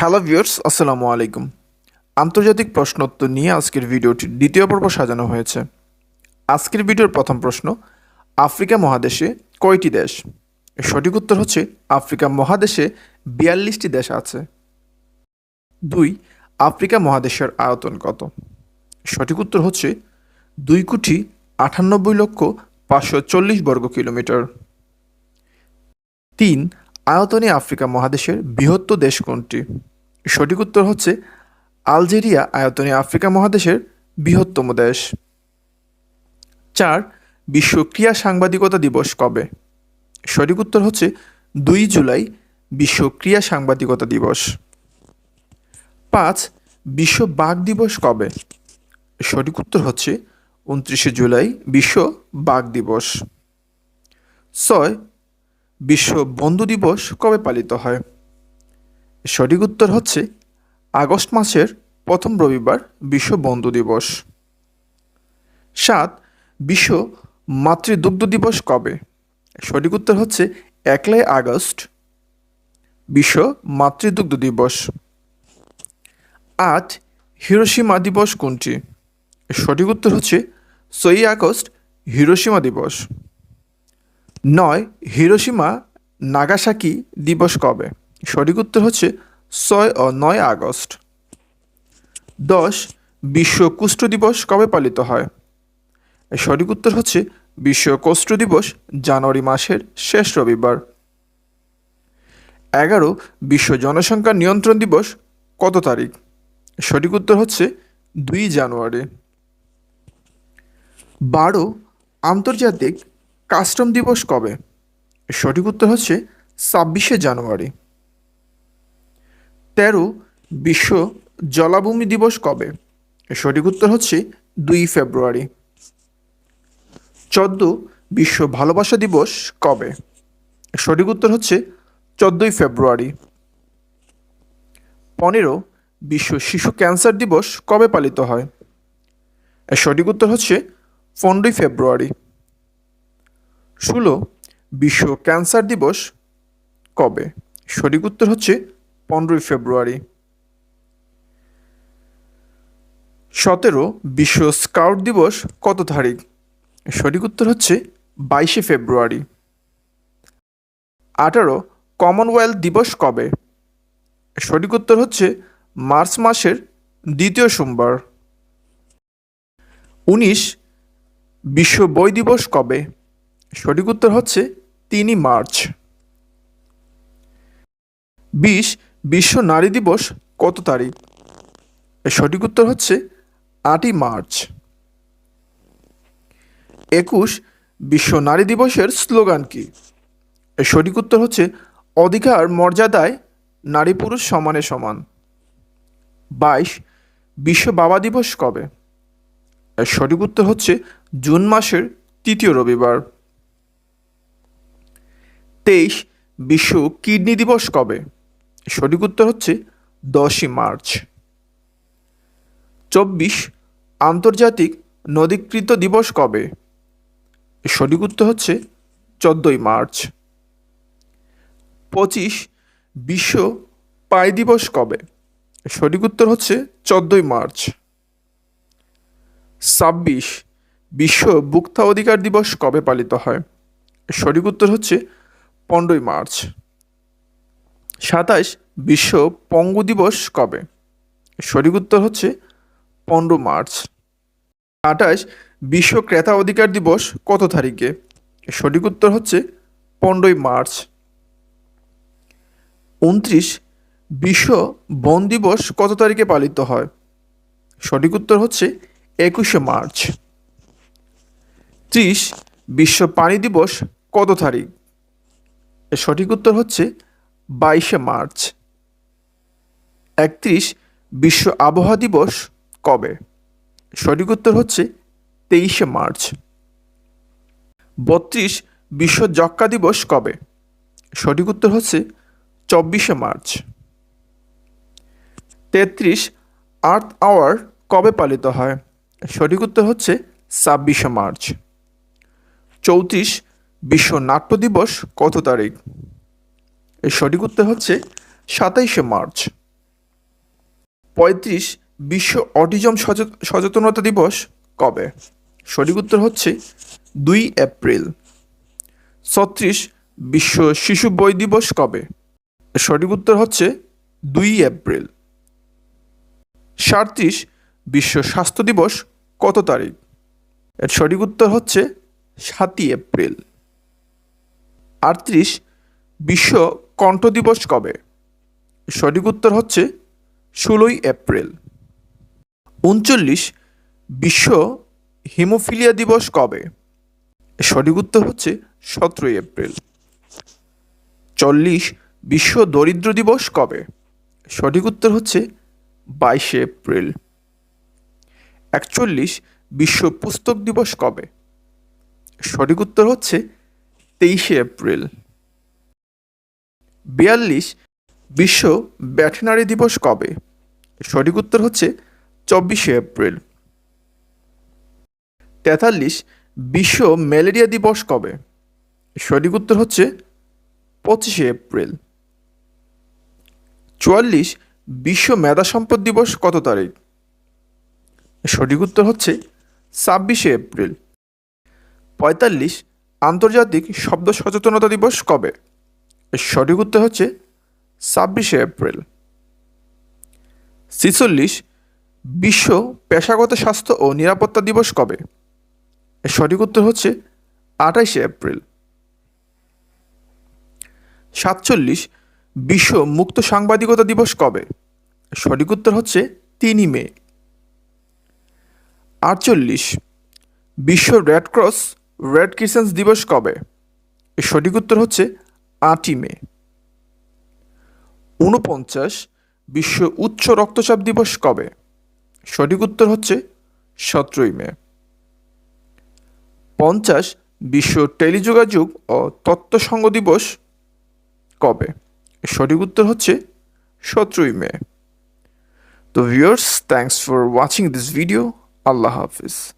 Hello viewers আসসালামু আলাইকুম। আন্তর্জাতিক প্রশ্নোত্তর নিয়ে আজকের ভিডিওটির দ্বিতীয় পর্ব সাজানো হয়েছে। আজকের ভিডিওর প্রথম প্রশ্ন, আফ্রিকা মহাদেশে কয়টি দেশ? সঠিক উত্তর হচ্ছে, আফ্রিকা মহাদেশে বিয়াল্লিশটি দেশ আছে। দুই, আফ্রিকা মহাদেশের আয়তন কত? সঠিক উত্তর হচ্ছে, দুই কোটি আটানব্বই লক্ষ পাঁচশো চল্লিশ বর্গ কিলোমিটার। তিন আয়তনে আফ্রিকা মহাদেশের বৃহত্তর দেশ কোনটি? সঠিক উত্তর হচ্ছে আলজেরিয়া, আয়তনে আফ্রিকা মহাদেশের বৃহত্তম দেশ। চার, বিশ্ব ক্রীড়া সাংবাদিকতা দিবস কবে? সঠিক উত্তর হচ্ছে দুই জুলাই, বিশ্ব ক্রীড়া সাংবাদিকতা দিবস। পাঁচ, বিশ্ব বাঘ দিবস কবে? সঠিক উত্তর হচ্ছে উনত্রিশে জুলাই, বিশ্ব বাঘ দিবস। ছয় বিশ্ব বন্ধু দিবস কবে পালিত হয়? সঠিক উত্তর হচ্ছে আগস্ট মাসের প্রথম রবিবার বিশ্ব বন্ধু দিবস। সাত, বিশ্ব মাতৃদুগ্ধ দিবস কবে? সঠিক উত্তর হচ্ছে একলাই আগস্ট, বিশ্ব মাতৃদুগ্ধ দিবস। আট হিরোসীমা দিবস কোনটি? সঠিক উত্তর হচ্ছে ছয়ই আগস্ট হিরোসীমা দিবস। নয় হিরোসীমা নাগাসাকি দিবস কবে? সঠিক উত্তর হচ্ছে ছয় ও নয় আগস্ট। দশ, বিশ্ব কুষ্ঠ দিবস কবে পালিত হয়? সঠিক উত্তর হচ্ছে বিশ্ব কুষ্ঠ দিবস জানুয়ারি মাসের শেষ রবিবার। এগারো, বিশ্ব জনসংখ্যা নিয়ন্ত্রণ দিবস কত তারিখ? সঠিক উত্তর হচ্ছে দুই জানুয়ারি। বারো, আন্তর্জাতিক কাস্টম দিবস কবে? সঠিক উত্তর হচ্ছে ছাব্বিশে জানুয়ারি। তেরো, বিশ্ব জলাভূমি দিবস কবে? সঠিক উত্তর হচ্ছে দুই ফেব্রুয়ারি। চোদ্দ, বিশ্ব ভালোবাসা দিবস কবে? সঠিক উত্তর হচ্ছে চোদ্দোই ফেব্রুয়ারি। পনেরো, বিশ্ব শিশু ক্যান্সার দিবস কবে পালিত হয়? সঠিক উত্তর হচ্ছে পনেরোই ফেব্রুয়ারি। ষোলো, বিশ্ব ক্যান্সার দিবস কবে? সঠিক উত্তর হচ্ছে পনেরোই ফেব্রুয়ারি। সতেরো, বিশ্ব স্কাউট দিবস কত তারিখ? সঠিক উত্তর হচ্ছে বাইশে ফেব্রুয়ারি। আঠারো, কমনওয়েলথ দিবস কবে? সঠিক উত্তর হচ্ছে মার্চ মাসের দ্বিতীয় সোমবার। উনিশ, বিশ্ব বই দিবস কবে? সঠিক উত্তর হচ্ছে তিনই মার্চ। বিশ, বিশ্ব নারী দিবস কত তারিখ? সঠিক উত্তর হচ্ছে আটই মার্চ। একুশ, বিশ্ব নারী দিবসের স্লোগান কি? সঠিক উত্তর হচ্ছে অধিকার মর্যাদায় নারী পুরুষ সমানে সমান। বাইশ, বিশ্ব বাবা দিবস কবে? সঠিক উত্তর হচ্ছে জুন মাসের তৃতীয় রবিবার। তেইশ বিশ্ব কিডনি দিবস কবে? সঠিক উত্তর হচ্ছে দশই মার্চ। চব্বিশ আন্তর্জাতিক নদীকৃত দিবস কবে? সঠিক উত্তর হচ্ছে চোদ্দই মার্চ। পঁচিশ বিশ্ব পাই দিবস কবে? সঠিক উত্তর হচ্ছে চোদ্দই মার্চ। ছাব্বিশ বিশ্ব ভোক্তা অধিকার দিবস কবে পালিত হয়? সঠিক উত্তর হচ্ছে পনেরোই মার্চ। সাতাশ, বিশ্ব পঙ্গু দিবস কবে? সঠিক উত্তর হচ্ছে পনেরো মার্চ। আঠাশ, বিশ্ব ক্রেতা অধিকার দিবস কত তারিখে? সঠিক উত্তর হচ্ছে পনেরোই মার্চ। উনত্রিশ, বিশ্ব বন দিবস কত তারিখে পালিত হয়? সঠিক উত্তর হচ্ছে একুশে মার্চ। ত্রিশ, বিশ্ব পানি দিবস কত তারিখ? সঠিক উত্তর হচ্ছে বাইশে মার্চ। একত্রিশ, বিশ্ব আবহাওয়া দিবস কবে? সঠিক উত্তর হচ্ছে তেইশে মার্চ। বত্রিশ, বিশ্ব যক্কা দিবস কবে? সঠিক উত্তর হচ্ছে চব্বিশে মার্চ। তেত্রিশ, আর্থ আওয়ার কবে পালিত হয়? সঠিক উত্তর হচ্ছে ছাব্বিশে মার্চ। চৌত্রিশ বিশ্ব নাট্য দিবস কত তারিখ? এর সঠিক উত্তর হচ্ছে সাতাইশে মার্চ। পঁয়ত্রিশ, বিশ্ব অটিজম সচেত- সচেতনতা দিবস কবে? সঠিক উত্তর হচ্ছে দুই এপ্রিল। ছত্রিশ, বিশ্ব শিশু বই দিবস কবে? সঠিক উত্তর হচ্ছে দুই এপ্রিল। সাঁত্রিশ, বিশ্ব স্বাস্থ্য দিবস কত তারিখ? এর সঠিক উত্তর হচ্ছে সাতই এপ্রিল। আটত্রিশ বিশ্ব কণ্ঠ দিবস কবে? সঠিক উত্তর হচ্ছে ষোলোই এপ্রিল। উনচল্লিশ বিশ্ব হিমোফিলিয়া দিবস কবে? সঠিক উত্তর হচ্ছে সতেরোই এপ্রিল। চল্লিশ বিশ্ব দরিদ্র দিবস কবে? সঠিক উত্তর হচ্ছে বাইশে এপ্রিল। একচল্লিশ বিশ্ব পুস্তক দিবস কবে? সঠিক উত্তর হচ্ছে তেইশে এপ্রিল। বিয়াল্লিশ, বিশ্ব ব্যাটেনারি দিবস কবে? সঠিক উত্তর হচ্ছে চব্বিশে এপ্রিল। তেতাল্লিশ, বিশ্ব ম্যালেরিয়া দিবস কবে? সঠিক উত্তর হচ্ছে পঁচিশে এপ্রিল। চুয়াল্লিশ, বিশ্ব মেধা সম্পদ দিবস কত তারিখ? সঠিক উত্তর হচ্ছে ছাব্বিশে এপ্রিল। পঁয়তাল্লিশ আন্তর্জাতিক শব্দ সচেতনতা দিবস কবে? এর সঠিক উত্তর হচ্ছে ছাব্বিশে এপ্রিল। ছিচল্লিশ, বিশ্ব পেশাগত স্বাস্থ্য ও নিরাপত্তা দিবস কবে? এর সঠিক উত্তর হচ্ছে আঠাইশে এপ্রিল। সাতচল্লিশ, বিশ্ব মুক্ত সাংবাদিকতা দিবস কবে? সঠিক উত্তর হচ্ছে তিনই মে। আটচল্লিশ, বিশ্ব রেড ক্রস রেড ক্রিসেন্স দিবস কবে? এর সঠিক উত্তর হচ্ছে আটই মে। ঊনপঞ্চাশ, বিশ্ব উচ্চ রক্তচাপ দিবস কবে? সঠিক উত্তর হচ্ছে সতেরোই মে। পঞ্চাশ, বিশ্ব টেলিযোগাযোগ ও সংঘ দিবস কবে? সঠিক উত্তর হচ্ছে সতেরোই মে। তো viewers thanks for watching this video Allah Hafiz.